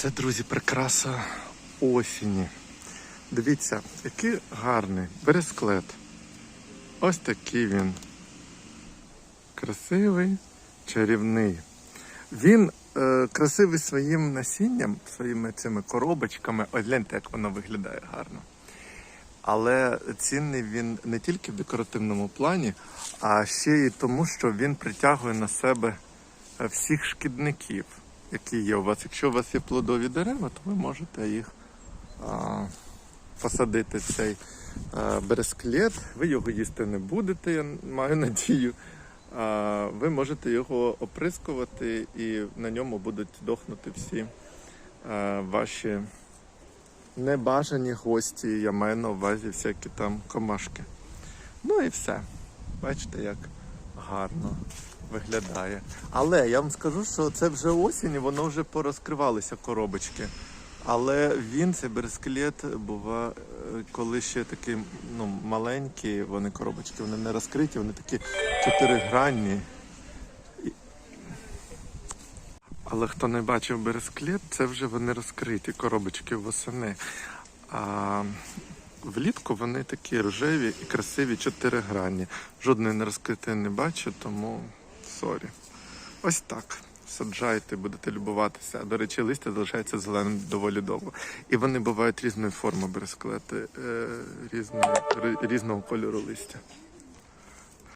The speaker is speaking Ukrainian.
Це, друзі, прикраса осені. Дивіться, який гарний бересклет. Ось такий він. Красивий, чарівний. Він е, красивий своїм насінням, своїми цими коробочками. Ось гляньте, як воно виглядає гарно. Але цінний він не тільки в декоративному плані, а ще й тому, що він притягує на себе е, всіх шкідників, які є у вас. Якщо у вас є плодові дерева, то ви можете їх а, посадити цей а, бересклет. Ви його їсти не будете, я маю надію. А, ви можете його оприскувати і на ньому будуть дохнути всі а, ваші небажані гості. Я маю на увазі всякі там комашки. Ну і все. Бачите, як гарно виглядає. Але я вам скажу, що це вже осінь, воно вже порозкривалися коробочки. Але він, цей берескелет, бува, е, коли ще такі ну, маленькі, вони коробочки, вони не розкриті, вони такі чотиригранні. Але хто не бачив бересклет, це вже вони розкриті коробочки восени. А влітку вони такі рожеві і красиві чотиригранні. Жодної не розкритої не бачу, тому сорі. Ось так. Саджайте, будете любуватися. До речі, листя залишається зеленим доволі довго. І вони бувають різної форми бересклети, різного кольору листя.